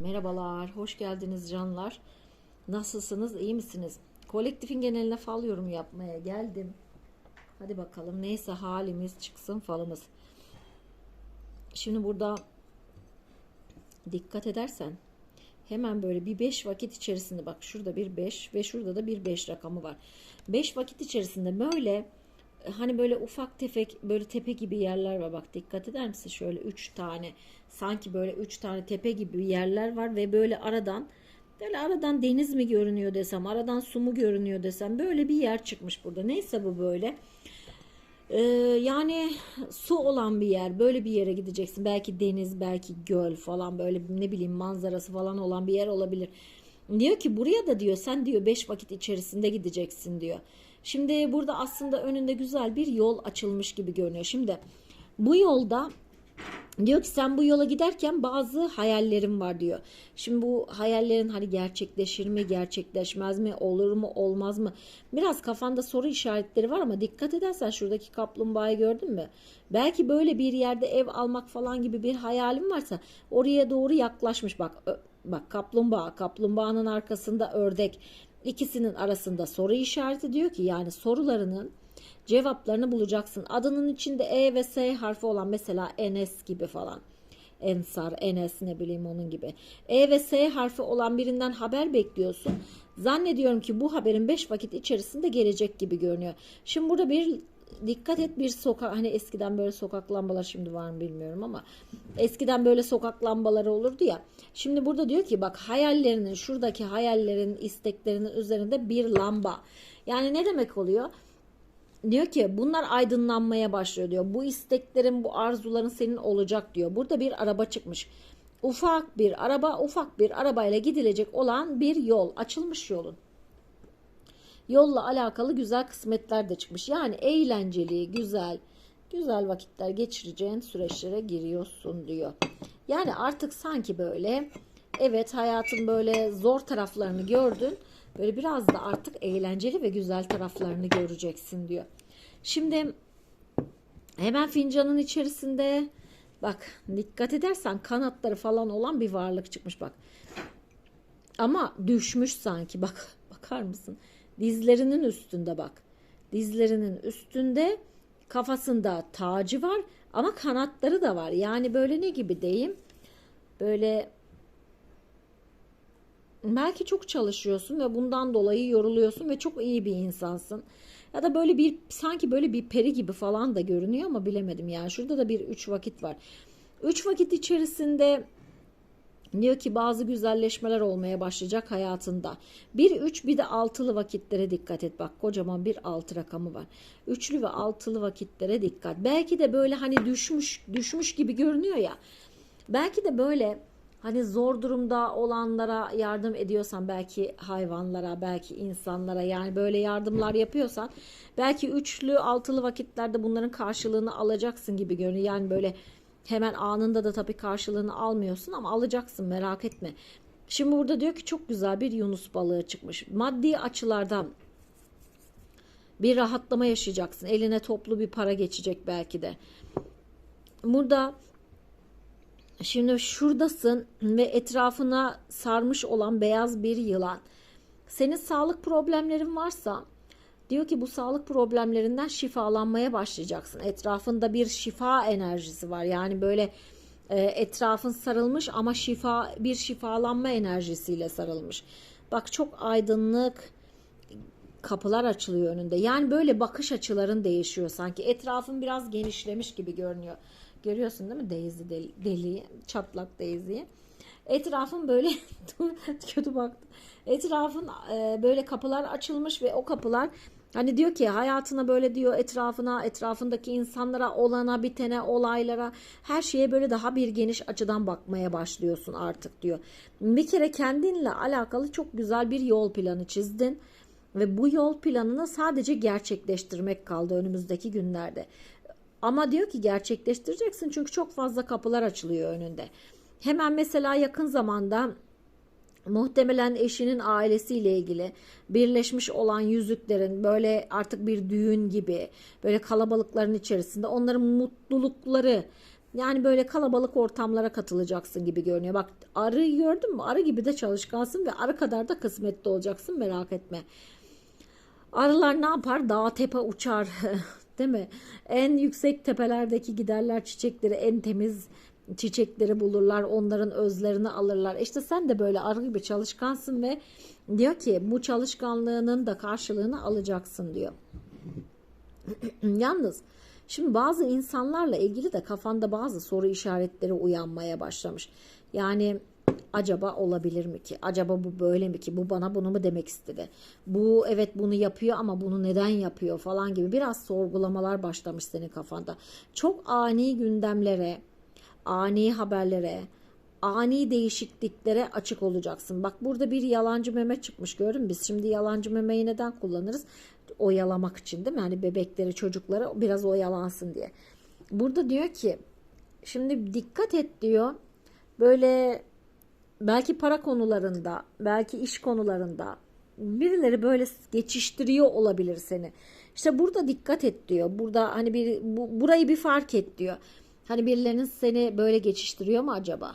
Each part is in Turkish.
Merhabalar, hoş geldiniz canlar. Nasılsınız, iyi misiniz? Kolektifin geneline fal yorum yapmaya geldim. Hadi bakalım neyse halimiz çıksın falımız. Şimdi burada dikkat edersen hemen böyle bir 5 vakit içerisinde bak şurada bir 5 ve şurada da bir 5 rakamı var. 5 vakit içerisinde böyle hani böyle ufak tefek böyle tepe gibi yerler var. Bak dikkat eder misin? Şöyle 3 tane sanki böyle 3 tane tepe gibi yerler var ve böyle aradan böyle aradan deniz mi görünüyor desem aradan su mu görünüyor desem böyle bir yer çıkmış burada. Neyse bu böyle. Ee, yani su olan bir yer böyle bir yere gideceksin. Belki deniz belki göl falan böyle ne bileyim manzarası falan olan bir yer olabilir. Diyor ki buraya da diyor sen diyor 5 vakit içerisinde gideceksin diyor şimdi burada aslında önünde güzel bir yol açılmış gibi görünüyor şimdi bu yolda Diyor ki sen bu yola giderken bazı hayallerim var diyor. Şimdi bu hayallerin hani gerçekleşir mi, gerçekleşmez mi, olur mu, olmaz mı? Biraz kafanda soru işaretleri var ama dikkat edersen şuradaki kaplumbağayı gördün mü? Belki böyle bir yerde ev almak falan gibi bir hayalim varsa oraya doğru yaklaşmış. Bak bak kaplumbağa, kaplumbağanın arkasında ördek. İkisinin arasında soru işareti diyor ki yani sorularının cevaplarını bulacaksın. Adının içinde E ve S harfi olan mesela Enes gibi falan. Ensar, Enes ne bileyim onun gibi. E ve S harfi olan birinden haber bekliyorsun. Zannediyorum ki bu haberin 5 vakit içerisinde gelecek gibi görünüyor. Şimdi burada bir dikkat et bir sokak hani eskiden böyle sokak lambalar şimdi var mı bilmiyorum ama eskiden böyle sokak lambaları olurdu ya. Şimdi burada diyor ki bak hayallerinin şuradaki hayallerin isteklerinin üzerinde bir lamba. Yani ne demek oluyor? diyor ki bunlar aydınlanmaya başlıyor diyor. Bu isteklerin, bu arzuların senin olacak diyor. Burada bir araba çıkmış. Ufak bir araba, ufak bir arabayla gidilecek olan bir yol, açılmış yolun. Yolla alakalı güzel kısmetler de çıkmış. Yani eğlenceli, güzel, güzel vakitler geçireceğin süreçlere giriyorsun diyor. Yani artık sanki böyle evet hayatın böyle zor taraflarını gördün. Böyle biraz da artık eğlenceli ve güzel taraflarını göreceksin diyor. Şimdi hemen fincanın içerisinde bak dikkat edersen kanatları falan olan bir varlık çıkmış bak. Ama düşmüş sanki bak bakar mısın? Dizlerinin üstünde bak. Dizlerinin üstünde kafasında tacı var ama kanatları da var. Yani böyle ne gibi diyeyim? Böyle belki çok çalışıyorsun ve bundan dolayı yoruluyorsun ve çok iyi bir insansın. Ya da böyle bir sanki böyle bir peri gibi falan da görünüyor ama bilemedim yani. Şurada da bir üç vakit var. Üç vakit içerisinde diyor ki bazı güzelleşmeler olmaya başlayacak hayatında. Bir üç bir de altılı vakitlere dikkat et. Bak kocaman bir altı rakamı var. Üçlü ve altılı vakitlere dikkat. Belki de böyle hani düşmüş düşmüş gibi görünüyor ya. Belki de böyle hani zor durumda olanlara yardım ediyorsan belki hayvanlara belki insanlara yani böyle yardımlar yapıyorsan belki üçlü altılı vakitlerde bunların karşılığını alacaksın gibi görünüyor. Yani böyle hemen anında da tabii karşılığını almıyorsun ama alacaksın merak etme. Şimdi burada diyor ki çok güzel bir yunus balığı çıkmış. Maddi açılardan bir rahatlama yaşayacaksın. Eline toplu bir para geçecek belki de. Burada Şimdi şuradasın ve etrafına sarmış olan beyaz bir yılan. Senin sağlık problemlerin varsa diyor ki bu sağlık problemlerinden şifalanmaya başlayacaksın. Etrafında bir şifa enerjisi var. Yani böyle e, etrafın sarılmış ama şifa bir şifalanma enerjisiyle sarılmış. Bak çok aydınlık kapılar açılıyor önünde. Yani böyle bakış açıların değişiyor sanki. Etrafın biraz genişlemiş gibi görünüyor. Görüyorsun değil mi Daisy deli, deliği, çatlak Daisy'yi. Etrafın böyle kötü baktı. Etrafın e, böyle kapılar açılmış ve o kapılar hani diyor ki hayatına böyle diyor etrafına, etrafındaki insanlara, olana, bitene, olaylara, her şeye böyle daha bir geniş açıdan bakmaya başlıyorsun artık diyor. Bir kere kendinle alakalı çok güzel bir yol planı çizdin ve bu yol planını sadece gerçekleştirmek kaldı önümüzdeki günlerde. Ama diyor ki gerçekleştireceksin çünkü çok fazla kapılar açılıyor önünde. Hemen mesela yakın zamanda muhtemelen eşinin ailesiyle ilgili birleşmiş olan yüzüklerin böyle artık bir düğün gibi böyle kalabalıkların içerisinde onların mutlulukları Yani böyle kalabalık ortamlara katılacaksın gibi görünüyor. Bak arıyı gördün mü? Arı gibi de çalışkansın ve arı kadar da kısmetli olacaksın merak etme. Arılar ne yapar? Dağ tepe uçar. Değil mi? En yüksek tepelerdeki giderler çiçekleri en temiz çiçekleri bulurlar. Onların özlerini alırlar. İşte sen de böyle arı gibi çalışkansın ve diyor ki bu çalışkanlığının da karşılığını alacaksın diyor. Yalnız şimdi bazı insanlarla ilgili de kafanda bazı soru işaretleri uyanmaya başlamış. Yani acaba olabilir mi ki? Acaba bu böyle mi ki? Bu bana bunu mu demek istedi? Bu evet bunu yapıyor ama bunu neden yapıyor falan gibi biraz sorgulamalar başlamış senin kafanda. Çok ani gündemlere, ani haberlere, ani değişikliklere açık olacaksın. Bak burada bir yalancı meme çıkmış gördün mü? Biz şimdi yalancı memeyi neden kullanırız? Oyalamak için değil mi? Hani bebekleri, çocuklara biraz oyalansın diye. Burada diyor ki şimdi dikkat et diyor. Böyle belki para konularında, belki iş konularında birileri böyle geçiştiriyor olabilir seni. İşte burada dikkat et diyor. Burada hani bir bu, burayı bir fark et diyor. Hani birilerinin seni böyle geçiştiriyor mu acaba?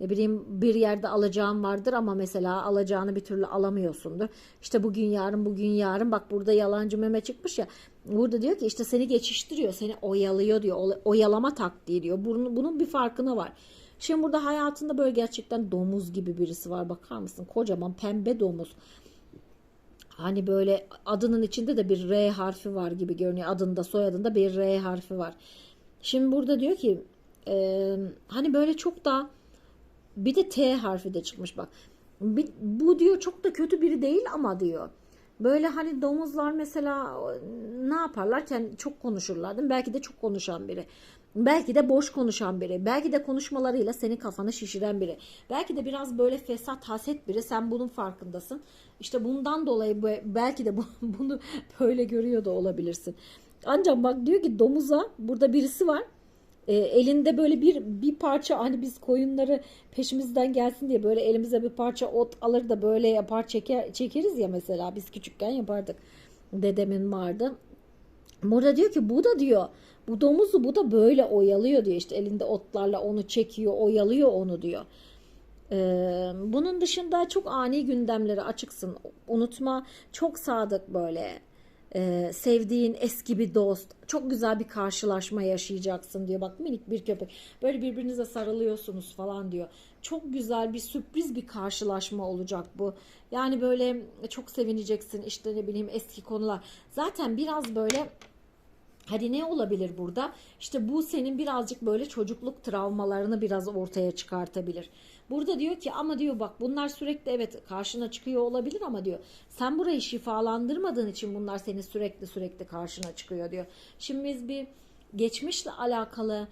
Ne bileyim bir yerde alacağın vardır ama mesela alacağını bir türlü alamıyorsundur. İşte bugün yarın bugün yarın bak burada yalancı meme çıkmış ya. Burada diyor ki işte seni geçiştiriyor, seni oyalıyor diyor. Oyalama taktiği diyor. Bunun, bunun bir farkına var. Şimdi burada hayatında böyle gerçekten domuz gibi birisi var bakar mısın? Kocaman pembe domuz. Hani böyle adının içinde de bir R harfi var gibi görünüyor. Adında soyadında bir R harfi var. Şimdi burada diyor ki e, hani böyle çok da bir de T harfi de çıkmış bak. Bir, bu diyor çok da kötü biri değil ama diyor. Böyle hani domuzlar mesela ne yaparlar? çok konuşurlar değil mi? Belki de çok konuşan biri. Belki de boş konuşan biri. Belki de konuşmalarıyla senin kafanı şişiren biri. Belki de biraz böyle fesat, haset biri. Sen bunun farkındasın. İşte bundan dolayı belki de bunu böyle görüyor da olabilirsin. Ancak bak diyor ki domuza burada birisi var. E, elinde böyle bir bir parça hani biz koyunları peşimizden gelsin diye böyle elimize bir parça ot alır da böyle yapar çeker, çekeriz ya mesela biz küçükken yapardık. Dedemin vardı. Burada diyor ki bu da diyor bu domuzu bu da böyle oyalıyor diyor işte elinde otlarla onu çekiyor oyalıyor onu diyor. Ee, bunun dışında çok ani gündemlere açıksın. Unutma çok sadık böyle e, sevdiğin eski bir dost, çok güzel bir karşılaşma yaşayacaksın diyor. Bak minik bir köpek. Böyle birbirinize sarılıyorsunuz falan diyor. Çok güzel bir sürpriz bir karşılaşma olacak bu. Yani böyle çok sevineceksin. İşte ne bileyim eski konular. Zaten biraz böyle Hadi ne olabilir burada? İşte bu senin birazcık böyle çocukluk travmalarını biraz ortaya çıkartabilir. Burada diyor ki ama diyor bak bunlar sürekli evet karşına çıkıyor olabilir ama diyor sen burayı şifalandırmadığın için bunlar seni sürekli sürekli karşına çıkıyor diyor. Şimdi biz bir geçmişle alakalı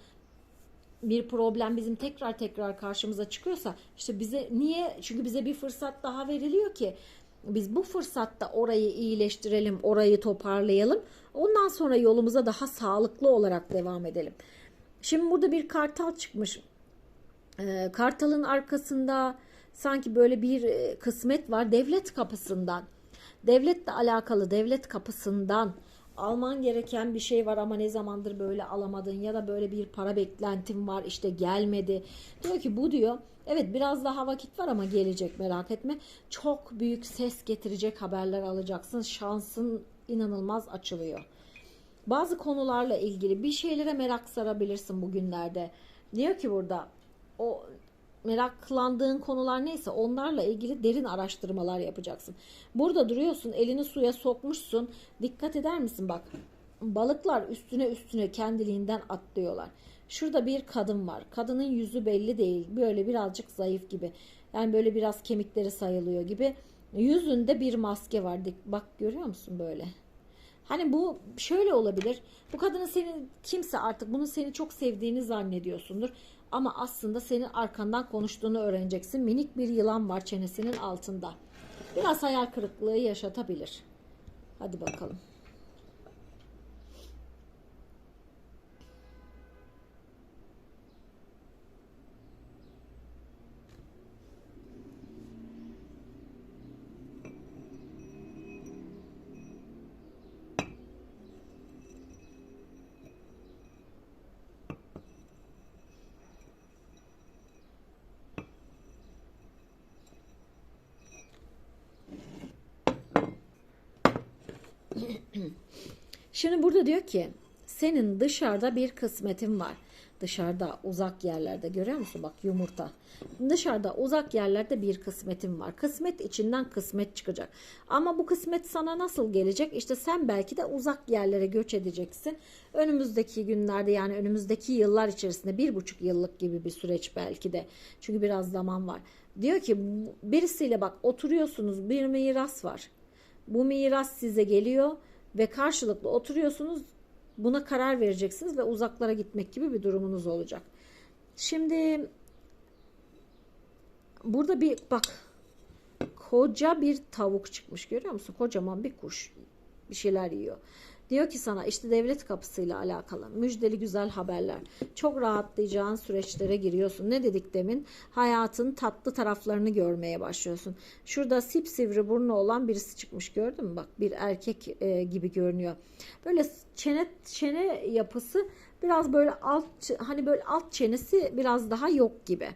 bir problem bizim tekrar tekrar karşımıza çıkıyorsa işte bize niye çünkü bize bir fırsat daha veriliyor ki biz bu fırsatta orayı iyileştirelim, orayı toparlayalım. Ondan sonra yolumuza daha sağlıklı olarak devam edelim. Şimdi burada bir kartal çıkmış. Ee, kartalın arkasında sanki böyle bir e, kısmet var devlet kapısından. Devletle alakalı devlet kapısından alman gereken bir şey var ama ne zamandır böyle alamadın ya da böyle bir para beklentin var işte gelmedi. Diyor ki bu diyor evet biraz daha vakit var ama gelecek merak etme. Çok büyük ses getirecek haberler alacaksın. Şansın inanılmaz açılıyor. Bazı konularla ilgili bir şeylere merak sarabilirsin bugünlerde. Diyor ki burada o meraklandığın konular neyse onlarla ilgili derin araştırmalar yapacaksın. Burada duruyorsun, elini suya sokmuşsun. Dikkat eder misin bak? Balıklar üstüne üstüne kendiliğinden atlıyorlar. Şurada bir kadın var. Kadının yüzü belli değil. Böyle birazcık zayıf gibi. Yani böyle biraz kemikleri sayılıyor gibi. Yüzünde bir maske var. Bak görüyor musun böyle? Hani bu şöyle olabilir. Bu kadının senin kimse artık bunu seni çok sevdiğini zannediyorsundur. Ama aslında senin arkandan konuştuğunu öğreneceksin. Minik bir yılan var çenesinin altında. Biraz hayal kırıklığı yaşatabilir. Hadi bakalım. Şimdi burada diyor ki senin dışarıda bir kısmetin var. Dışarıda uzak yerlerde görüyor musun? Bak yumurta. Dışarıda uzak yerlerde bir kısmetin var. Kısmet içinden kısmet çıkacak. Ama bu kısmet sana nasıl gelecek? İşte sen belki de uzak yerlere göç edeceksin. Önümüzdeki günlerde yani önümüzdeki yıllar içerisinde bir buçuk yıllık gibi bir süreç belki de. Çünkü biraz zaman var. Diyor ki birisiyle bak oturuyorsunuz bir miras var. Bu miras size geliyor ve karşılıklı oturuyorsunuz. Buna karar vereceksiniz ve uzaklara gitmek gibi bir durumunuz olacak. Şimdi burada bir bak koca bir tavuk çıkmış görüyor musun? Kocaman bir kuş bir şeyler yiyor. Diyor ki sana işte devlet kapısıyla alakalı müjdeli güzel haberler. Çok rahatlayacağın süreçlere giriyorsun. Ne dedik demin? Hayatın tatlı taraflarını görmeye başlıyorsun. Şurada sipsivri burnu olan birisi çıkmış gördün mü? Bak bir erkek e, gibi görünüyor. Böyle çene çene yapısı biraz böyle alt hani böyle alt çenesi biraz daha yok gibi.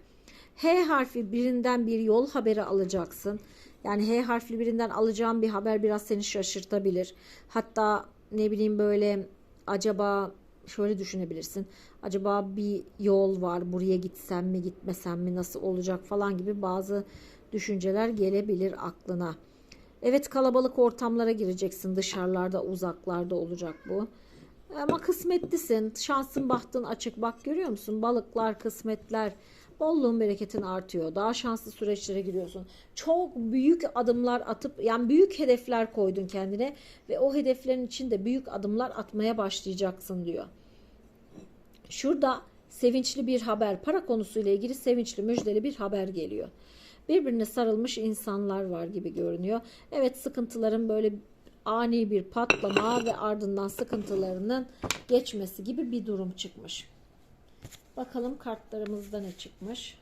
H harfi birinden bir yol haberi alacaksın. Yani H harfli birinden alacağın bir haber biraz seni şaşırtabilir. Hatta ne bileyim böyle acaba şöyle düşünebilirsin. Acaba bir yol var buraya gitsem mi gitmesem mi nasıl olacak falan gibi bazı düşünceler gelebilir aklına. Evet kalabalık ortamlara gireceksin dışarılarda uzaklarda olacak bu. Ama kısmetlisin şansın bahtın açık bak görüyor musun balıklar kısmetler bolluğun bereketin artıyor. Daha şanslı süreçlere giriyorsun. Çok büyük adımlar atıp yani büyük hedefler koydun kendine ve o hedeflerin içinde büyük adımlar atmaya başlayacaksın diyor. Şurada sevinçli bir haber, para konusuyla ilgili sevinçli, müjdeli bir haber geliyor. Birbirine sarılmış insanlar var gibi görünüyor. Evet sıkıntıların böyle ani bir patlama ve ardından sıkıntılarının geçmesi gibi bir durum çıkmış. Bakalım kartlarımızda ne çıkmış.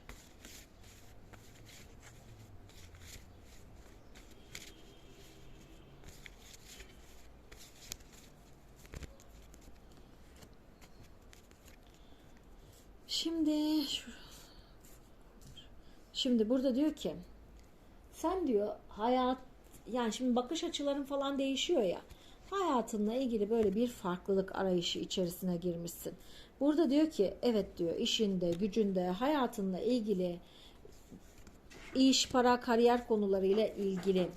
Şimdi şimdi burada diyor ki sen diyor hayat yani şimdi bakış açıların falan değişiyor ya hayatınla ilgili böyle bir farklılık arayışı içerisine girmişsin. Burada diyor ki evet diyor işinde, gücünde, hayatınla ilgili iş, para, kariyer konularıyla ilgili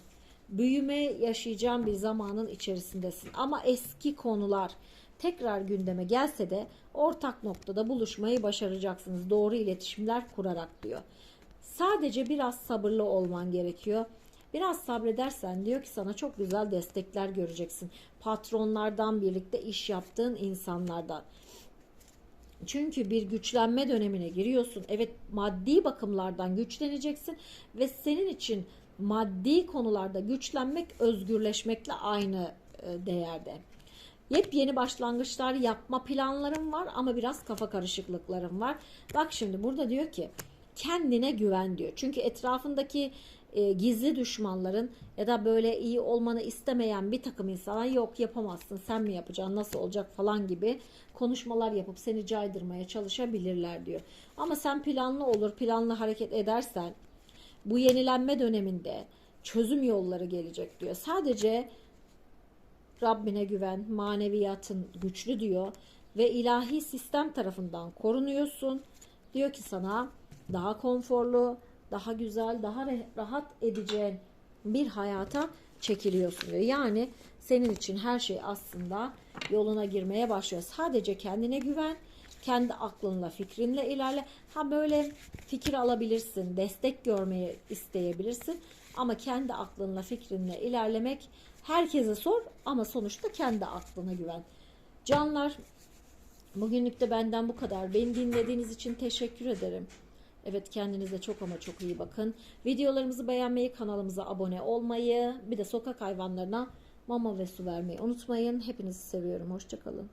büyüme yaşayacağın bir zamanın içerisindesin. Ama eski konular tekrar gündeme gelse de ortak noktada buluşmayı başaracaksınız. Doğru iletişimler kurarak diyor. Sadece biraz sabırlı olman gerekiyor. Biraz sabredersen diyor ki sana çok güzel destekler göreceksin. Patronlardan birlikte iş yaptığın insanlardan. Çünkü bir güçlenme dönemine giriyorsun. Evet maddi bakımlardan güçleneceksin ve senin için maddi konularda güçlenmek özgürleşmekle aynı e, değerde. Yepyeni başlangıçlar yapma planlarım var ama biraz kafa karışıklıklarım var. Bak şimdi burada diyor ki kendine güven diyor. Çünkü etrafındaki e, gizli düşmanların ya da böyle iyi olmanı istemeyen bir takım insanlar yok yapamazsın sen mi yapacaksın nasıl olacak falan gibi konuşmalar yapıp seni caydırmaya çalışabilirler diyor. Ama sen planlı olur planlı hareket edersen bu yenilenme döneminde çözüm yolları gelecek diyor. Sadece Rabbine güven, maneviyatın güçlü diyor ve ilahi sistem tarafından korunuyorsun. Diyor ki sana daha konforlu, daha güzel, daha rahat edeceğin bir hayata çekiliyorsun diyor. Yani senin için her şey aslında yoluna girmeye başlıyor. Sadece kendine güven, kendi aklınla, fikrinle ilerle. Ha böyle fikir alabilirsin, destek görmeyi isteyebilirsin. Ama kendi aklınla, fikrinle ilerlemek herkese sor ama sonuçta kendi aklına güven. Canlar, bugünlük de benden bu kadar. Beni dinlediğiniz için teşekkür ederim. Evet kendinize çok ama çok iyi bakın. Videolarımızı beğenmeyi, kanalımıza abone olmayı, bir de sokak hayvanlarına mama ve su vermeyi unutmayın. Hepinizi seviyorum. Hoşçakalın.